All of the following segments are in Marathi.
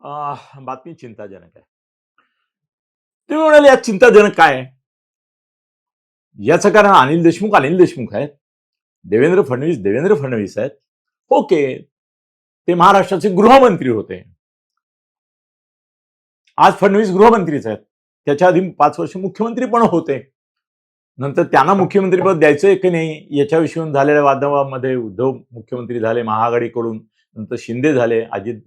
बातमी चिंताजनक आहे. तुम्ही म्हणाले यात चिंताजनक काय आहे? याचं कारण अनिल देशमुख अनिल देशमुख आहेत. देवेंद्र फडणवीस देवेंद्र फडणवीस आहेत. ओके ते महाराष्ट्राचे गृहमंत्री होते. आज फडणवीस गृहमंत्रीच आहेत. त्याच्या आधी पाच वर्ष मुख्यमंत्री पण होते. नंतर त्यांना मुख्यमंत्रीपद द्यायचंय की नाही याच्याविषयी झालेल्या वादावामध्ये उद्धव मुख्यमंत्री झाले महाआघाडीकडून. नंतर शिंदे झाले अजित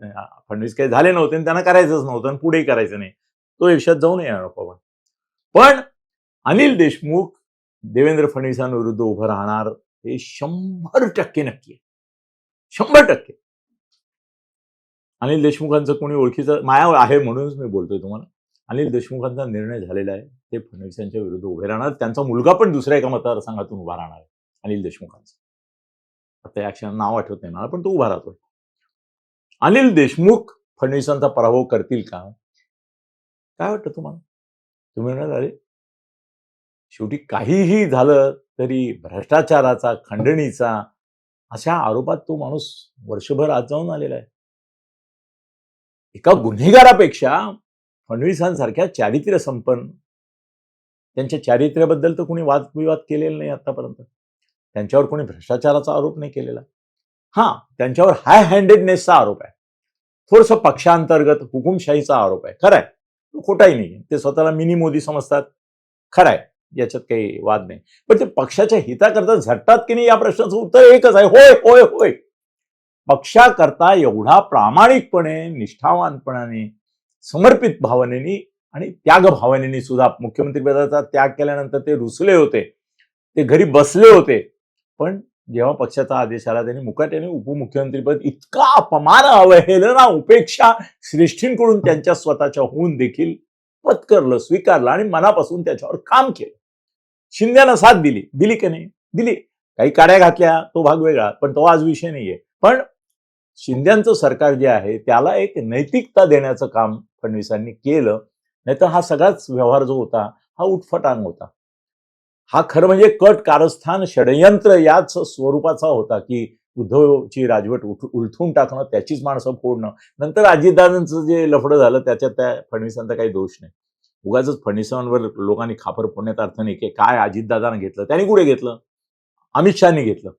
फडणवीस काही झाले नव्हते आणि त्यांना करायचंच नव्हतं आणि पुढेही करायचं नाही. तो आयुष्यात जाऊ नये आपण पण अनिल देशमुख देवेंद्र फडणवीसांविरुद्ध उभं राहणार हे शंभर टक्के नक्की आहे. शंभर टक्के. अनिल देशमुखांचं कोणी ओळखीचं माया आहे म्हणूनच मी बोलतोय तुम्हाला. अनिल देशमुखांचा निर्णय झालेला आहे. ते फडणवीसांच्या विरुद्ध उभे राहणार. त्यांचा मुलगा पण दुसऱ्या एका मतदारसंघातून उभा राहणार आहे. अनिल देशमुखांचा. आता या क्षणात नाव आठवत नाही मला पण तो उभा राहतोय. अनिल देशमुख फडणवीसांचा पराभव करतील का? काय वाटतं तुम्हाला? तुम्ही म्हणाल अरे शेवटी काहीही झालं तरी भ्रष्टाचाराचा खंडणीचा अशा आरोपात तो माणूस वर्षभर आज जाऊन आलेला आहे. एका गुन्हेगारापेक्षा फडणवीसांसारख्या चारित्र्य संपन्न त्यांच्या चारित्र्याबद्दल तर कोणी वादविवाद केलेला नाही आतापर्यंत. त्यांच्यावर कोणी भ्रष्टाचाराचा आरोप नाही केलेला. हा त्यांच्यावर हाय हँडेडनेसचा आरोप आहे. थोडस पक्षांतर्गत हुकुमशाहीचा आरोप आहे. खरंय. आहे तो खोटाही नाही ते स्वतःला मिनी मोदी समजतात. खरं आहे याच्यात काही वाद नाही. पण ते पक्षाच्या हिताकरता झटतात की नाही या प्रश्नाचं उत्तर एकच आहे. होय होय होय. पक्षाकरता एवढा प्रामाणिकपणे निष्ठावानपणाने समर्पित भावनेनी आणि त्याग भावनेनी सुद्धा मुख्यमंत्रीपदाचा त्याग केल्यानंतर ते रुसले होते. ते घरी बसले होते. पण जेव्हा पक्षाचा आदेश आला त्यांनी मुकाट्याने उपमुख्यमंत्रीपद इतका अपमान अवहेलना उपेक्षा श्रेष्ठींकडून त्यांच्या स्वतःच्या होऊन देखील पत्करलं स्वीकारलं आणि मनापासून त्याच्यावर काम केलं. शिंद्यानं साथ दिली. दिली की नाही? दिली. काही काड्या घातल्या तो भाग वेगळा पण तो आज विषय नाहीये. पण शिंद्यांचं सरकार जे आहे त्याला एक नैतिकता देण्याचं काम फडणवीसांनी केलं नाहीतर हा सगळाच व्यवहार जो होता हा उठफटांग होता. हा खरं म्हणजे कट कारस्थान षडयंत्र याच स्वरूपाचा होता की उद्धवची राजवट उठ उलथून टाकणं त्याचीच माणसं फोडणं. नंतर अजितदादांचं जे लफडं झालं त्याच्यात त्या फडणवीसांचा काही दोष नाही. उगाच फडणवीसांवर लोकांनी खापर फोडण्यात अर्थ नाही की काय अजितदादानं घेतलं त्यांनी कुठे घेतलं? अमित शहानी घेतलं.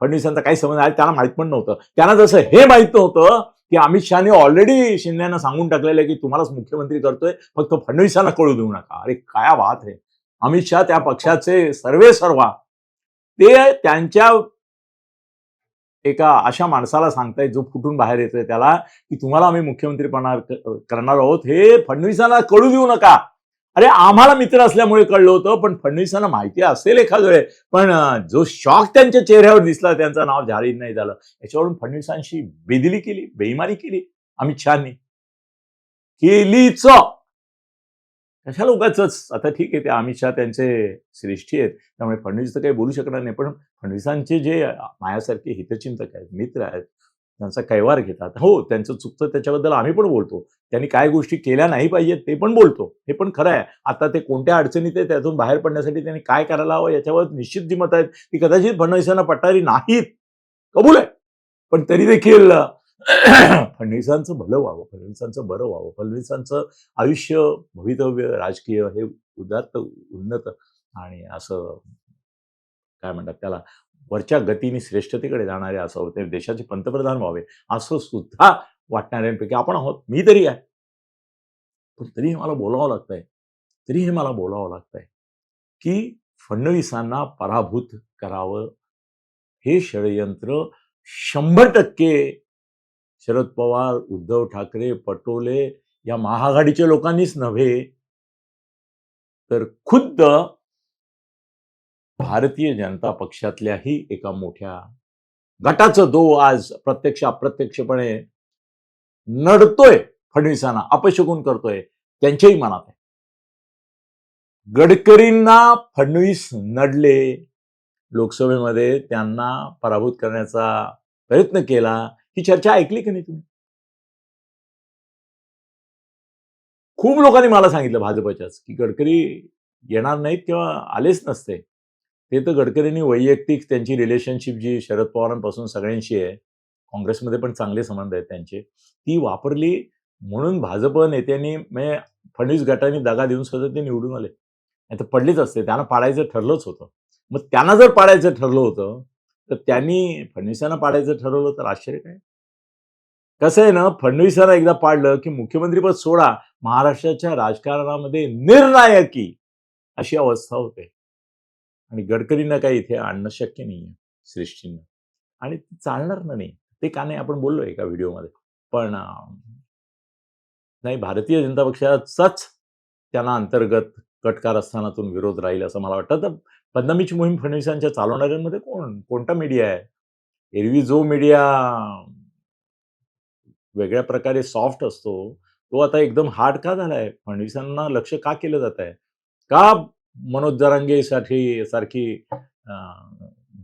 फडणवीसांचा काही समज आहे त्यांना माहीत पण नव्हतं. त्यांना जसं हे माहीत नव्हतं की अमित शहानी ऑलरेडी शिंदेना सांगून टाकलेलं आहे की तुम्हालाच मुख्यमंत्री करतोय फक्त फडणवीसांना कळू देऊ नका. अरे काय वाद आहे. अमित शहा त्या पक्षाचे सर्वे सर्वा ते त्यांच्या एका अशा माणसाला सांगतायत जो फुटून बाहेर येतोय त्याला की तुम्हाला आम्ही मुख्यमंत्री करणार आहोत हे फडणवीसांना कळू देऊ नका. अरे आम्हाला मित्र असल्यामुळे कळलं होतं पण फडणवीसांना माहिती असेल एखाद पण जो शॉक त्यांच्या चेहऱ्यावर दिसला त्यांचं नाव जाहीर नाही झालं. याच्यावरून फडणवीसांशी बेदिली केली बेईमारी केली अमित शहानी. केलीच. कशाला उगाच आता ठीक आहे ते अमित शहा त्यांचे श्रेष्ठी आहेत. त्यामुळे फडणवीस तर काही बोलू शकणार नाही. पण फडणवीसांचे जे मायासारखे हितचिंतक आहेत मित्र आहेत त्यांचा कैवार घेतात. हो त्यांचं चुकतं त्याच्याबद्दल आम्ही पण बोलतो. त्यांनी काय गोष्टी केल्या नाही पाहिजेत ते पण बोलतो. हे पण खरं आहे. आता ते कोणत्या अडचणीत आहे त्यातून बाहेर पडण्यासाठी त्यांनी काय करायला हवं याच्यावर निश्चित जी मत आहेत ती कदाचित फडणवीसांना पटणारी नाहीत. कबूल आहे. पण तरी देखील फडणवीसांचं भलं व्हावं फडणवीसांचं बरं व्हावं फडणवीसांचं आयुष्य भवितव्य राजकीय हे उदात्त उन्नत आणि असं काय म्हणतात त्याला वरच्या गतीने श्रेष्ठतेकडे जाणारे असं होते देशाचे पंतप्रधान व्हावे असं सुद्धा वाटणाऱ्यांपैकी आपण आहोत मी तरी आहे. पण तरी हे मला बोलावं लागतंय तरी हे मला बोलावं लागतंय की फडणवीसांना पराभूत करावं हे षडयंत्र शंभर टक्के शरद पवार उद्धव ठाकरे पटोले या महाआघाडीच्या लोकांनीच नव्हे तर खुद्द भारतीय जनता पक्षातल्याही एका मोठ्या गटाचं दो आज प्रत्यक्ष अप्रत्यक्षपणे नडतोय फडणवीसांना अपशकून करतोय त्यांच्याही मनात आहे. गडकरींना फडणवीस नडले लोकसभेमध्ये त्यांना पराभूत करण्याचा प्रयत्न केला ही चर्चा ऐकली की नाही तुम्ही? खूप लोकांनी मला सांगितलं भाजपच्याच की गडकरी येणार नाहीत किंवा आलेच नसते. ते तर गडकरींनी वैयक्तिक त्यांची रिलेशनशिप जी शरद पवारांपासून सगळ्यांशी आहे काँग्रेसमध्ये पण चांगले संबंध आहेत त्यांचे ती वापरली म्हणून भाजप नेत्यांनी म्हणजे फडणवीस गटाने दगा देऊन सुद्धा ते निवडून आले. नाही तर पडलेच असते त्यांना पाडायचं ठरलंच होतं. मग त्यांना जर पाडायचं ठरलं होतं तर त्यांनी फडणवीसांना पाडायचं ठरवलं तर आश्चर्य काय? कसं आहे ना फडणवीसांना एकदा पाडलं की मुख्यमंत्रीपद सोडा महाराष्ट्राच्या राजकारणामध्ये निर्णायकी अशी अवस्था होते. आणि गडकरींना काही इथे आणणं शक्य नाहीये सृष्टींना आणि चालणार ना नाही ते का नाही आपण बोललो एका व्हिडिओमध्ये. पण नाही भारतीय जनता पक्षाचाच त्यांना अंतर्गत कट असतानातून विरोध राहील असं मला वाटतं. तर बदनामीची मोहीम फडणवीसांच्या चालवणाऱ्यांमध्ये कोण? कोणता मीडिया आहे? एरवी जो मीडिया वेगळ्या प्रकारे सॉफ्ट असतो तो आता एकदम हार्ड का झालाय? फडणवीसांना लक्ष का केलं जात आहे का मनोज जरांगेसाठी सारखी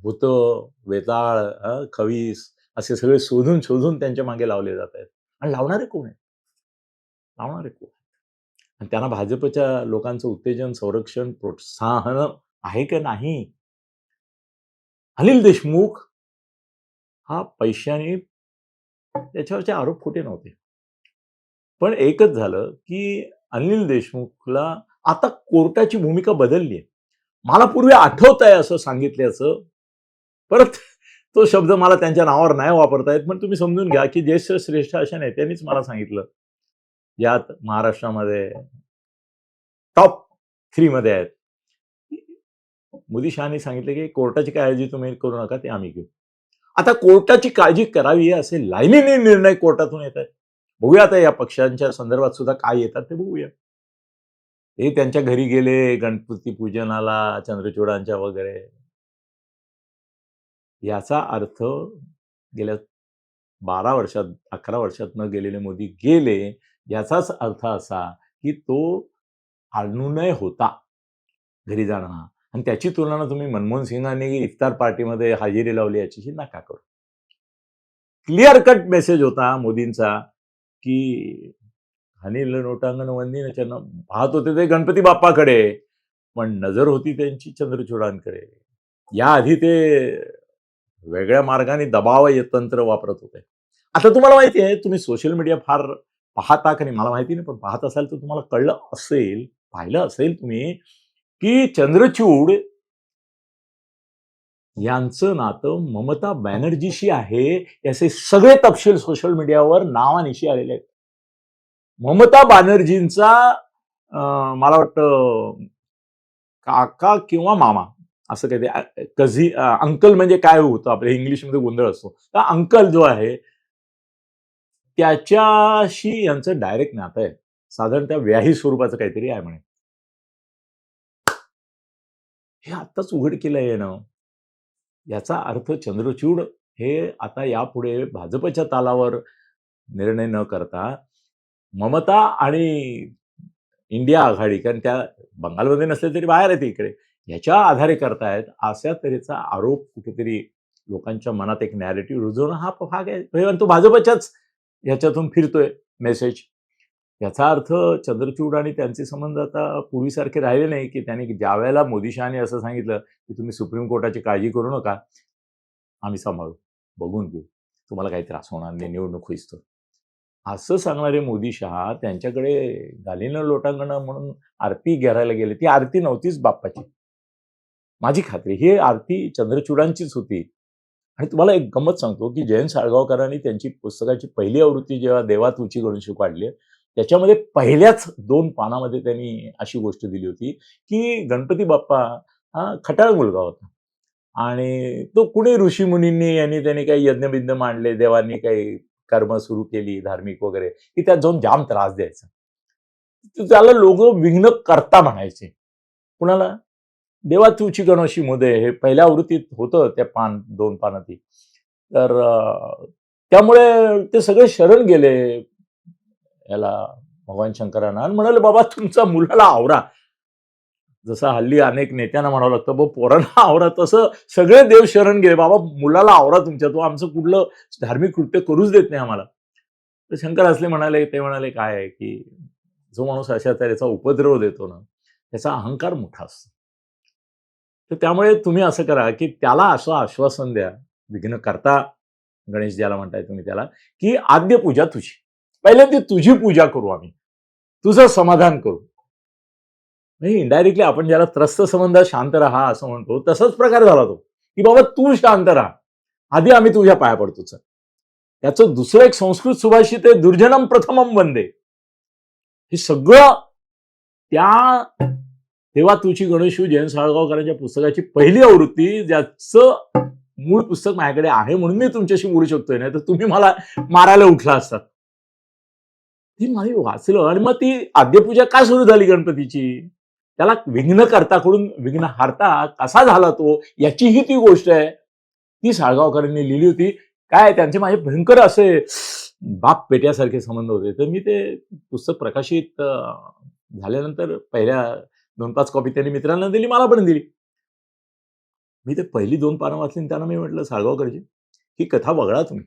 भूत वेताळ खवीस असे सगळे शोधून शोधून त्यांच्या मागे लावले जात आहेत आणि लावणारे कोण आहेत? लावणारे कोण आणि त्यांना भाजपच्या लोकांचं उत्तेजन संरक्षण प्रोत्साहन आहे का नाही? अनिल देशमुख हा पैशाने त्याच्यावरचे आरोप खोटे नव्हते. पण एकच झालं की अनिल देशमुखला आता कोर्टाची भूमिका बदलली आहे मला पूर्वी आठवत आहे असं सांगितल्याचं. परत तो शब्द मला त्यांच्या नावावर नाही वापरता येत पण तुम्ही समजून घ्या की ज्येष्ठ श्रेष्ठ अशा नेत्यांनीच मला सांगितलं. यात महाराष्ट्रामध्ये टॉप थ्रीमध्ये आहेत. मोदी शहानी सांगितलं की कोर्टाची काळजी तुम्ही करू नका ते आम्ही घेऊ. आता कोर्टाची काळजी करावी असे लाईनीने निर्णय कोर्टातून येत आहेत. बघूया आता या पक्षांच्या संदर्भात सुद्धा काय येतात ते बघूया. ते त्यांच्या घरी गेले गणपती पूजनाला चंद्रचूडांच्या वगैरे. याचा अर्थ गेल्या बारा वर्षात अकरा वर्षात न गेलेले मोदी गेले याचाच अर्थ असा की तो अनुनय होता घरी जाणं. आणि त्याची तुलना तुम्ही मनमोहन सिंगांनी इफ्तार पार्टीमध्ये हजेरी लावली याच्याशी नका करू. क्लिअर कट मेसेज होता मोदींचा की अनिल नोटांगण वंदिनाच्या पाहत होते ते गणपती बाप्पाकडे पण नजर होती त्यांची चंद्रचूडांकडे. याआधी ते वेगळ्या मार्गाने दबाव तंत्र वापरत होते. आता तुम्हाला माहिती आहे तुम्ही सोशल मीडिया फार पाहता का नाही? मला माहिती नाही पण पाहत असाल तर तुम्हाला कळलं असेल पाहिलं असेल तुम्ही की चंद्रचूड यांचं नातं ममता बॅनर्जीशी आहे. याचे सगळे तपशील सोशल मीडियावर नावानिशी आलेले आहेत. ममता बॅनर्जींचा अं, मला वाटतं काका किंवा मामा असं काही कझी अंकल म्हणजे काय होतं? आपल्या इंग्लिशमध्ये गोंधळ असतो. तर अंकल जो आहे त्याच्याशी यांचं डायरेक्ट नातं आहे. साधारण त्या व्याही स्वरूपाचं काहीतरी आहे म्हणे. हे आत्ताच उघड केलं आहे याचा अर्थ चंद्रचूड हे आता यापुढे भाजपच्या तालावर निर्णय न करता ममता आणि इंडिया आघाडी कारण त्या बंगालमध्ये नसले तरी बाहेर आहेत इकडे ह्याच्या आधारे करतायत अशा तऱ्हेचा आरोप कुठेतरी लोकांच्या मनात एक नॅरेटिव्ह रुजवणं हा भाग आहे. तो भाजपच्याच ह्याच्यातून फिरतोय मेसेज याचा अर्थ चंद्रचूड आणि त्यांचे संबंध आता पूर्वीसारखे राहिले नाही की त्यांनी ज्या वेळेला मोदी शहाने असं सांगितलं की तुम्ही सुप्रीम कोर्टाची काळजी करू नका आम्ही सांभाळू बघून घेऊ. तुम्हाला काही त्रास होणार नाही निवडणूक होईस असं सांगणारे मोदी शहा त्यांच्याकडे गालीनं लोटांगणं म्हणून आरती घेरायला गेले. ती आरती नव्हतीच बाप्पाची. माझी खात्री ही आरती चंद्रचूडांचीच होती. आणि तुम्हाला एक गंमत सांगतो की जयंत साळगावकरांनी त्यांची पुस्तकाची पहिली आवृत्ती जेव्हा देवा तुची गणशी काढली त्याच्यामध्ये पहिल्याच दोन पानामध्ये त्यांनी अशी गोष्ट दिली होती की गणपती बाप्पा हा खटाळ मुलगा होता. आणि तो कुणी ऋषीमुनींनी यांनी त्यांनी काही यज्ञबिज्ञ मांडले देवांनी काही कर्म सुरू केली धार्मिक वगैरे की त्यात जाऊन जाम त्रास द्यायचा. त्याला लोक विघ्न करता म्हणायचे. कुणाला? देवा तुची गणोशी मुदे हे पहिल्या आवृत्तीत होतं त्या पान दोन पानाती तर त्यामुळे ते सगळे शरण गेले. याला भगवान शंकरांना आणि म्हणाले बाबा तुमचा मुलाला आवरा. जसं हल्ली अनेक नेत्यांना म्हणावं लागतं बा पोरांना आवरा. तसं सगळे देव शरण गेले. बाबा मुलाला आवरा तुमच्या तो आमचं कुठलं धार्मिक कृत्य करूच देत नाही आम्हाला. तर शंकर असले म्हणाले ते म्हणाले काय आहे की जो माणूस अशा तऱ्हेचा उपद्रव देतो ना त्याचा अहंकार मोठा असतो. तर त्यामुळे तुम्ही असं करा की त्याला असं आश्वासन द्या विघ्न करता गणेश ज्याला म्हणताय तुम्ही त्याला की आद्य पूजा तुझी. पहिल्यांदा तुझी पूजा करू आम्ही. तुझं समाधान करू. नाही इंडायरेक्टली आपण ज्याला त्रस्त संबंध शांत राहा असं म्हणतो तसाच प्रकार झाला तो. की बाबा तू शांत राहा. आधी आम्ही तुझ्या पाया पडतो सर त्याचं दुसरं एक संस्कृत सुभाषित आहे दुर्जनम प्रथमम वंदे. हे सगळं त्या तेव्हा तुझी गणेशू जयंत साळगावकरांच्या पुस्तकाची पहिली आवृत्ती ज्याचं मूळ पुस्तक माझ्याकडे आहे म्हणून मी तुमच्याशी बोलू शकतोय. नाही तर तुम्ही मला मारायला उठला असतात. ती माझी वाचलं आणि मग ती आद्यपूजा का सुरू झाली गणपतीची? त्याला विघ्न करताकडून विघ्न हारता कसा झाला तो? याचीही ती गोष्ट आहे. ती साळगावकरांनी लिहिली होती. काय त्यांचे माझे भयंकर असे बाप पेट्यासारखे संबंध होते. तर मी ते पुस्तक प्रकाशित झाल्यानंतर पहिल्या दोन पाच कॉपी त्यांनी मित्रांना दिली मला पण दिली. मी ते पहिली दोन पानं वाचली त्यांना मी म्हटलं साळगावकरजी ही कथा वगळा तुम्ही.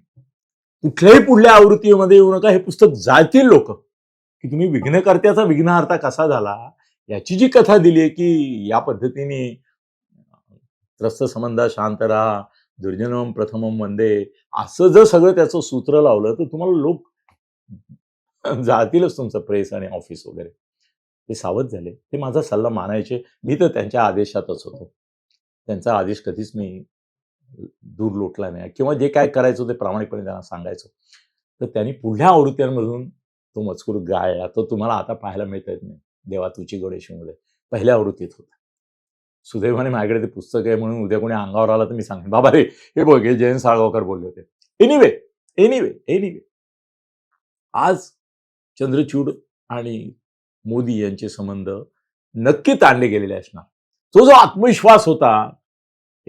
कुठल्याही पुढल्या आवृत्तीमध्ये येऊ नका. हे पुस्तक जातील लोक. की तुम्ही विघ्नकर्त्याचा विघ्नहर्ता कसा झाला? याची जी कथा दिली आहे की या पद्धतीने त्रस्त संबंध शांत राहा दुर्जनम प्रथमम वंदे असं जर सगळं त्याचं सूत्र लावलं तर तुम्हाला लोक जातीलच तुमचं प्रेस आणि ऑफिस वगैरे. ते सावध झाले. ते माझा सल्ला मानायचे. मी तर त्यांच्या आदेशातच होतो. त्यांचा आदेश कधीच मी दूर लोटला नाही. किंवा जे काय करायचं ते प्रामाणिकपणे त्यांना सांगायचो. तर त्यांनी पुढल्या आवृत्त्यांमधून तो मजकूर गायला तो तुम्हाला आता पाहायला मिळत नाही. देवा तुची गडेशीमध्ये पहिल्या आवृत्तीत होता. सुदैवाने माझ्याकडे ते पुस्तक आहे म्हणून उद्या कोणी अंगावर आला तर मी सांगेन. बाबा रे हे बघ हे जयंत साळगावकर बोलले होते. एनिवे एनिवे एनिवे आज चंद्रचूड आणि मोदी यांचे संबंध नक्की ताणले गेलेले असणार. तो जो आत्मविश्वास होता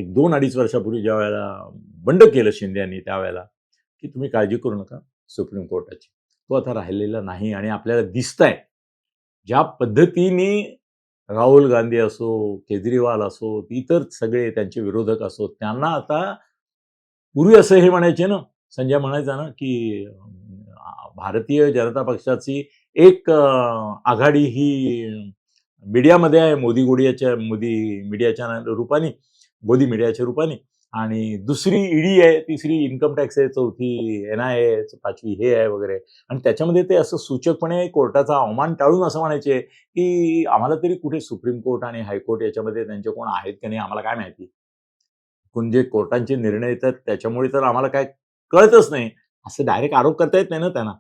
एक दोन अडीच वर्षापूर्वी ज्या वेळेला बंड केलं शिंदे यांनी त्यावेळेला की तुम्ही काळजी करू नका सुप्रीम कोर्टाची. तो आता राहिलेला नाही आणि आपल्याला दिसतंय. ज्या पद्धतीने राहुल गांधी असो केजरीवाल असो इतर सगळे त्यांचे विरोधक असो त्यांना आता पूर्वी असं हे म्हणायचे ना संजय म्हणायचा ना की भारतीय जनता पक्षाची एक आघाडी ही मीडियामध्ये आहे मोदी गोडियाच्या मोदी मीडियाच्या रूपाने. बोधी मीडियाच्या रूपाने. आणि दुसरी ईडी आहे तिसरी इन्कम टॅक्स आहे चौथी एन आय ए पाचवी हे आहे वगैरे. आणि त्याच्यामध्ये ते असं सूचकपणे कोर्टाचा अवमान टाळून असं म्हणायचे की आम्हाला तरी कुठे सुप्रीम कोर्ट आणि हायकोर्ट याच्यामध्ये त्यांचे कोण आहेत की नाही आम्हाला काय माहिती? कोण जे कोर्टांचे निर्णय येतात त्याच्यामुळे तर आम्हाला काय कळतच नाही. असं डायरेक्ट आरोप करता येत नाही ना त्यांना.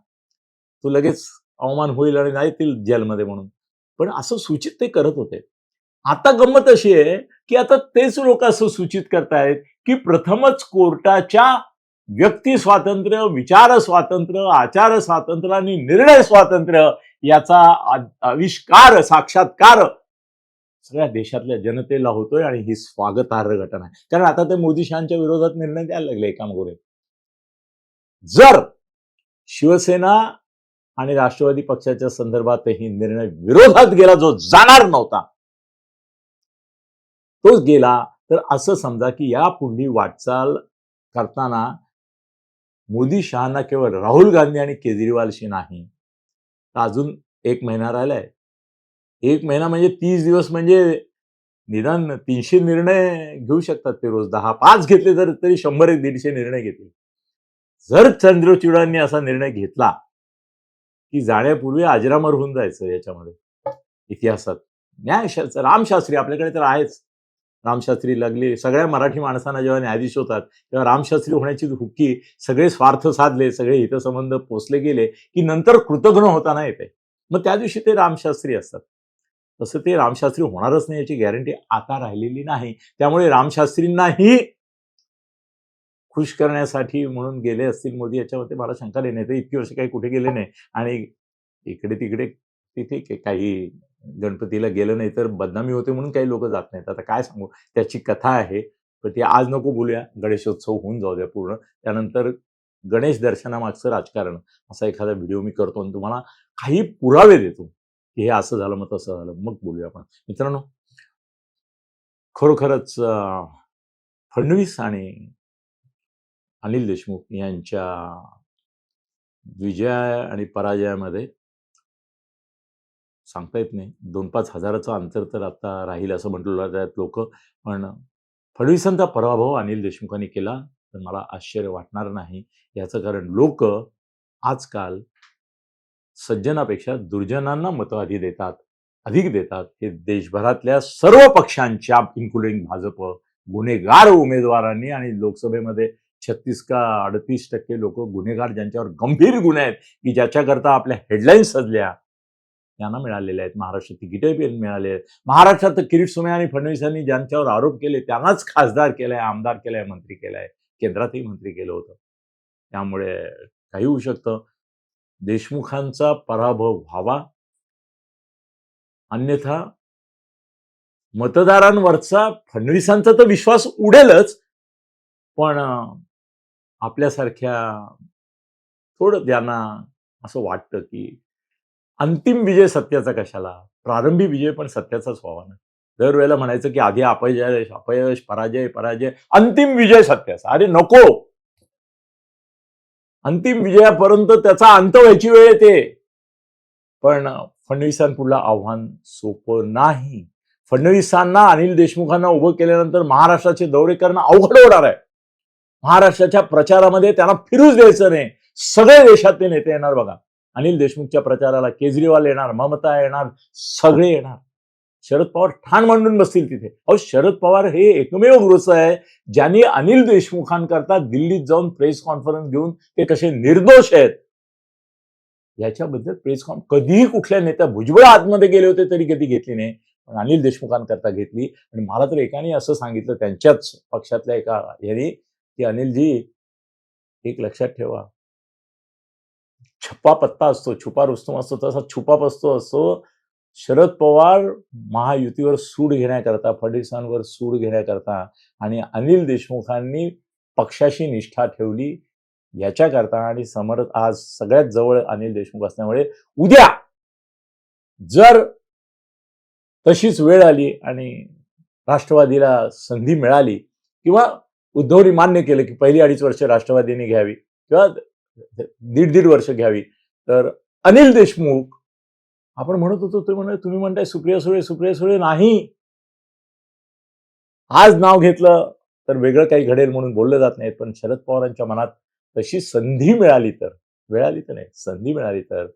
तो लगेच अवमान होईल आणि नाही येतील जेलमध्ये म्हणून. पण असं सूचित ते करत होते. आता गंमत अशी आहे की आता तेच लोक असं सूचित करतायत की प्रथमच कोर्टाच्या व्यक्ती स्वातंत्र्य विचार स्वातंत्र्य आचार स्वातंत्र्य आणि निर्णय स्वातंत्र्य याचा आविष्कार साक्षात्कार सगळ्या देशातल्या जनतेला होतोय आणि ही स्वागतार्ह घटना आहे. कारण आता ते मोदी शहाच्या विरोधात निर्णय द्यायला लागले एकामागोरे जर शिवसेना आणि राष्ट्रवादी पक्षाच्या संदर्भातही निर्णय विरोधात गेला जो जाणार नव्हता तोच गेला तर असं समजा की या पुढली वाटचाल करताना मोदी शहाना केवळ राहुल गांधी आणि केजरीवालशी नाही तर अजून एक महिना राहिलाय. एक महिना म्हणजे तीस दिवस म्हणजे निदान तीनशे निर्णय घेऊ शकतात ते रोज दहा पाच घेतले तर तरी शंभर एक दीडशे निर्णय घेतील. जर चंद्रचूडांनी असा निर्णय घेतला की जाण्यापूर्वी अजरामर होऊन जायचं याच्यामध्ये इतिहासात. न्यायशास्त्र रामशास्त्री आपल्याकडे तर आहेच. रामशास्त्री लागले. सगळ्या मराठी माणसांना जेव्हा न्यायाधीश होतात तेव्हा रामशास्त्री होण्याची हुक्की सगळे स्वार्थ साधले सगळे हितसंबंध पोचले गेले की नंतर कृतघ्न होताना येते. मग त्या दिवशी ते रामशास्त्री असतात. तसं ते रामशास्त्री होणारच नाही याची गॅरंटी आता राहिलेली नाही. त्यामुळे रामशास्त्रींनाही खुश करण्यासाठी म्हणून गेले असतील मोदी याच्यामध्ये मला शंका नाही तर इतकी वर्ष काही कुठे गेले नाही. आणि इकडे तिकडे तिथे काही गणपतीला गेलं नाही तर बदनामी होते म्हणून काही लोक जात नाहीत. आता काय सांगू? त्याची कथा आहे. पण ती आज नको बोलूया. गणेशोत्सव होऊन जाऊ द्या पूर्ण. त्यानंतर गणेश दर्शनामागचं राजकारण. असा एखादा व्हिडिओ मी करतो आणि तुम्हाला काही पुरावे देतो. की हे असं झालं मग तसं झालं. मग बोलूया आपण. मित्रांनो खरोखरच फडणवीस आणि अनिल देशमुख यांच्या विजय आणि पराजयामध्ये सांगता येत नाही. दोन पाच हजाराचं अंतर तर आता राहील असं म्हटलं त्यात लोक. पण फडणवीसांचा पराभव अनिल देशमुखांनी केला तर मला आश्चर्य वाटणार नाही. याचं कारण लोक आजकाल सज्जनापेक्षा दुर्जनांना मतं आधी देतात अधिक देतात. हे देशभरातल्या सर्व पक्षांच्या इन्क्लुडिंग भाजप गुन्हेगार उमेदवारांनी आणि लोकसभेमध्ये छत्तीस का अडतीस टक्के लोक गुन्हेगार ज्यांच्यावर गंभीर गुन्हे आहेत की ज्याच्याकरता आपल्या हेडलाईन्स सजल्या. त्यांना मिळालेल्या आहेत. महाराष्ट्र तिकीटही मिळाले आहेत. महाराष्ट्रात किरीट सुमे आणि फडणवीसांनी ज्यांच्यावर आरोप केले त्यांनाच खासदार केलाय आमदार केलाय मंत्री केलाय. केंद्रातही मंत्री केलं होतं. त्यामुळे काही होऊ शकतं. देशमुखांचा पराभव व्हावा. अन्यथा मतदारांवरचा फडणवीसांचा तर विश्वास उडेलच. पण आपल्यासारख्या थोडं ज्यांना असं वाटतं की अंतिम विजय सत्याचा कशाला? प्रारंभी विजय पण सत्याचाच व्हावा ना. दरवेळेला म्हणायचं की आधी अपयश अपयश पराजय पराजय अंतिम विजय सत्याचा. अरे नको! अंतिम विजयापर्यंत त्याचा अंत व्हायची वेळ येते. पण फडणवीसांपुढलं आव्हान सोपं नाही. फडणवीसांना अनिल देशमुखांना उभं केल्यानंतर महाराष्ट्राचे दौरे करणं अवघड होणार आहे. महाराष्ट्राच्या प्रचारामध्ये त्यांना फिरूच द्यायचं नाही. सगळे देशातले नेते येणार बघा. अनिल देशमुखच्या प्रचाराला केजरीवाल येणार ममता येणार सगळे येणार. शरद पवार ठाण मांडून बसतील तिथे. अहो शरद पवार हे एकमेव गृह आहे ज्यांनी अनिल देशमुखांकरता दिल्लीत जाऊन प्रेस कॉन्फरन्स घेऊन ते कसे निर्दोष आहेत. याच्याबद्दल प्रेस कॉन कधीही कुठल्या नेत्या भुजबळ आतमध्ये गेले होते तरी कधी घेतली नाही पण अनिल देशमुखांकरता घेतली. आणि मला तर एकाने असं सांगितलं त्यांच्याच पक्षातल्या एका यांनी की अनिलजी एक लक्षात ठेवा छप्पा पत्ता असतो छुपा रुस्तम असतो तसा छुपा पस्तो असतो. शरद पवार महायुतीवर सूड घेण्याकरता फडणवीसांवर सूड घेण्याकरता आणि अनिल देशमुखांनी पक्षाशी निष्ठा ठेवली याच्याकरता आणि समर्थ आज सगळ्यात जवळ अनिल देशमुख असल्यामुळे उद्या जर तशीच वेळ आली आणि राष्ट्रवादीला संधी मिळाली किंवा उद्धवनी मान्य केलं की पहिली अडीच वर्ष राष्ट्रवादीने घ्यावी किंवा दीड दीड वर्ष घ्यावी. तर अनिल देशमुख आपण म्हणत होतो ते म्हणे तुम्ही म्हणताय सुप्रिया सुळे सुप्रिया सुळे नाही. आज नाव घेतलं तर वेगळं काही घडेल म्हणून बोललं जात नाही पण शरद पवारांच्या मनात तशी संधी मिळाली तर मिळाली तर नाही संधी मिळाली तर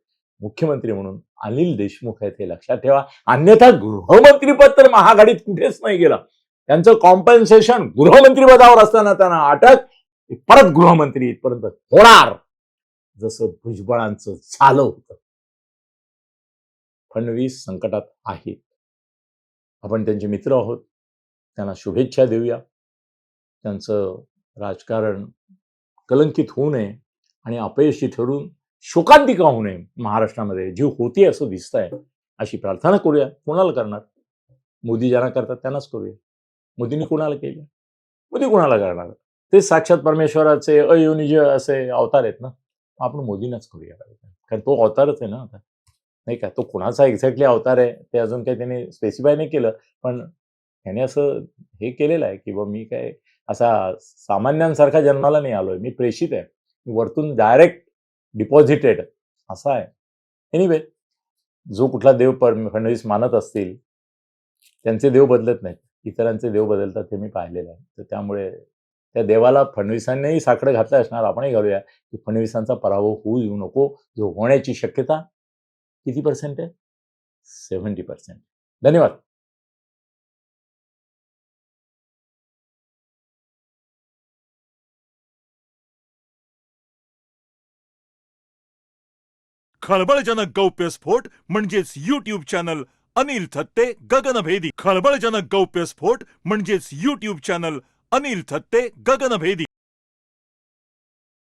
मुख्यमंत्री म्हणून अनिल देशमुख आहेत हे लक्षात ठेवा. अन्यथा गृहमंत्रीपद तर महागाडीत कुठेच नाही गेलं. त्यांचं कॉम्पन्सेशन गृहमंत्रीपदावर असताना त्यांना अटक परत गृहमंत्री इथपर्यंत होणार. जसं भुजबळांचं झालं होतं. फडणवीस संकटात आहेत. आपण त्यांचे मित्र आहोत. त्यांना शुभेच्छा देऊया. त्यांचं राजकारण कलंकित होऊ नये आणि अपयशी ठरून शोकांतिका होऊ नये महाराष्ट्रामध्ये. जी होती असं दिसत आहे अशी प्रार्थना करूया. कोणाला करणार? मोदी ज्यांना करतात त्यांनाच करूया. मोदींनी कोणाला केलं? मोदी कोणाला करणार? ते साक्षात परमेश्वराचे अयोनिज असे अवतार आहेत ना? आपण मोदींनाच करूया कारण तो अवतारच आहे ना आता. नाही का? तो कुणाचा एक्झॅक्टली अवतार आहे ते अजून काही त्याने स्पेसिफाय नाही केलं. पण त्याने असं हे केलेलं आहे की बा मी काय असा सामान्यांसारखा जन्माला नाही आलोय. मी प्रेषित आहे. मी वरतून डायरेक्ट डिपॉझिटेड असा आहे. एनिवे जो कुठला देव पर फडणवीस मानत असतील त्यांचे देव बदलत नाहीत. इतरांचे देव बदलतात हे मी पाहिलेलं आहे. तर त्यामुळे त्या देवाला फडणवीसांनीही साकडं घातलं असणार आपणही घालूया. की फडणवीसांचा पराभव होऊ येऊ नको. जो होण्याची शक्यता किती पर्सेंट आहे? सेव्हन्टी पर्सेंट धन्यवाद. खळबळजनक गौप्यस्फोट म्हणजेच युट्यूब चॅनल अनिल थत्ते गगनभेदी. खळबळजनक गौप्यस्फोट म्हणजेच युट्यूब चॅनल अनिल थत्ते गगनभेदी